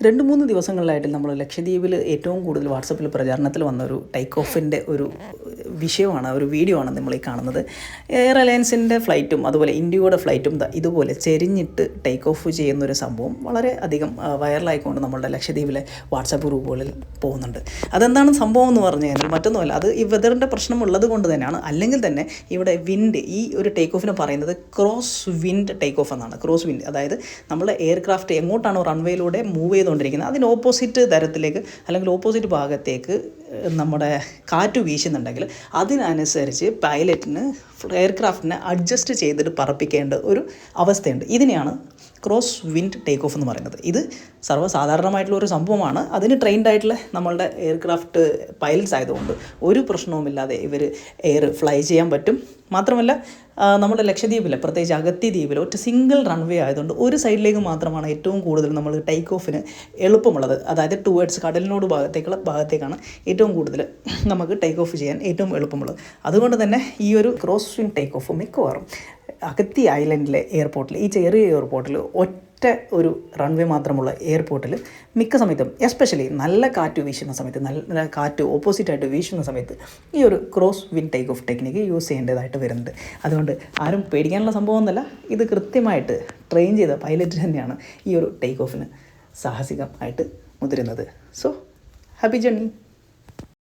രണ്ട് മൂന്ന് ദിവസങ്ങളിലായിട്ട് നമ്മൾ ലക്ഷദ്വീപിൽ ഏറ്റവും കൂടുതൽ വാട്സപ്പിൽ പ്രചാരണത്തിൽ വന്ന ഒരു ടൈക്ക് ഓഫിന്റെ ഒരു വിഷയമാണ് ഒരു വീഡിയോ ആണ് നമ്മൾ ഈ കാണുന്നത്. എയർ അലയൻസിന്റെ ഫ്ലൈറ്റും അതുപോലെ ഇൻഡിഗോയുടെ ഫ്ലൈറ്റും ഇതുപോലെ ചെരിഞ്ഞിട്ട് ടേക്ക് ഓഫ് ചെയ്യുന്ന ഒരു സംഭവം വളരെ അധികം വൈറലായിക്കൊണ്ട് നമ്മളുടെ ലക്ഷദ്വീപിലെ വാട്സപ്പ് ഗ്രൂപ്പുകളിൽ പോകുന്നുണ്ട്. അതെന്താണ് സംഭവം എന്ന് പറഞ്ഞു കഴിഞ്ഞാൽ മറ്റൊന്നുമല്ല അത് ഈ വെതറിന്റെ പ്രശ്നമുള്ളത് കൊണ്ട് തന്നെയാണ്. അല്ലെങ്കിൽ തന്നെ ഇവിടെ വിൻഡ് ഈ ഒരു ടേക്ക് ഓഫിന് പറയുന്നത് ക്രോസ് വിൻഡ് ടേക്ക് ഓഫ് എന്നാണ്. ക്രോസ് വിൻഡ് അതായത് നമ്മുടെ എയർക്രാഫ്റ്റ് എങ്ങോട്ടാണോ റൺവേയിലൂടെ മൂവ് ചെയ്തുകൊണ്ടിരിക്കുന്നത് അതിന് ഓപ്പോസിറ്റ് തരത്തിലേക്ക് അല്ലെങ്കിൽ ഓപ്പോസിറ്റ് ഭാഗത്തേക്ക് നമ്മുടെ കാറ്റ് വീശുന്നുണ്ടെങ്കിൽ അതിനനുസരിച്ച് പൈലറ്റിന് എയർക്രാഫ്റ്റിനെ അഡ്ജസ്റ്റ് ചെയ്തിട്ട് പറപ്പിക്കേണ്ട ഒരു അവസ്ഥയുണ്ട്. ഇതിനെയാണ് ക്രോസ് വിൻഡ് ടേക്ക് ഓഫ് എന്ന് പറയുന്നത്. ഇത് സർവസാധാരണമായിട്ടുള്ള ഒരു സംഭവമാണ്. അതിന് ട്രെയിൻഡ് ആയിട്ടുള്ള നമ്മളുടെ എയർക്രാഫ്റ്റ് പൈലറ്റ്സ് ആയതുകൊണ്ട് ഒരു പ്രശ്നവുമില്ലാതെ ഇവർ എയർ ഫ്ലൈ ചെയ്യാൻ പറ്റും. മാത്രമല്ല നമ്മുടെ ലക്ഷദ്വീപിൽ പ്രത്യേകിച്ച് അഗത്തി ദ്വീപിൽ ഒറ്റ സിംഗിൾ റൺവേ ആയതുകൊണ്ട് ഒരു സൈഡിലേക്ക് മാത്രമാണ് ഏറ്റവും കൂടുതൽ നമ്മൾ ടേക്ക് ഓഫിന് എളുപ്പമുള്ളത്. അതായത് ടുവേഡ്സ് കടലിനോട് ഭാഗത്തേക്കുള്ള ഭാഗത്തേക്കാണ് ഏറ്റവും കൂടുതൽ നമുക്ക് ടേക്ക് ഓഫ് ചെയ്യാൻ ഏറ്റവും എളുപ്പമുള്ളത്. അതുകൊണ്ട് തന്നെ ഈ ഒരു ക്രോസ് വിൻ ടേക്ക് ഓഫ് മിക്കവാറും അഗത്തി ഐലൻഡിലെ എയർപോർട്ടിൽ ഈ ചെറിയ എയർപോർട്ടിൽ ഒറ്റ ഒരു റൺവേ മാത്രമുള്ള എയർപോർട്ടിൽ മിക്ക സമയത്തും എസ്പെഷ്യലി നല്ല കാറ്റ് വീശുന്ന സമയത്ത് നല്ല കാറ്റ് ഓപ്പോസിറ്റായിട്ട് വീശുന്ന സമയത്ത് ഈ ഒരു cross wind take off technique use ചെയ്യേണ്ടതായിട്ട് വരുന്നുണ്ട്. അതുകൊണ്ട് ആരും പേടിക്കാനുള്ള സംഭവമൊന്നുമല്ല. ഇത് കൃത്യമായിട്ട് ട്രെയിൻ ചെയ്ത പൈലറ്റ് തന്നെയാണ് ഈ ഒരു ടേക്ക് ഓഫിന് സാഹസികമായിട്ട് മുതിരുന്നത്. So happy journey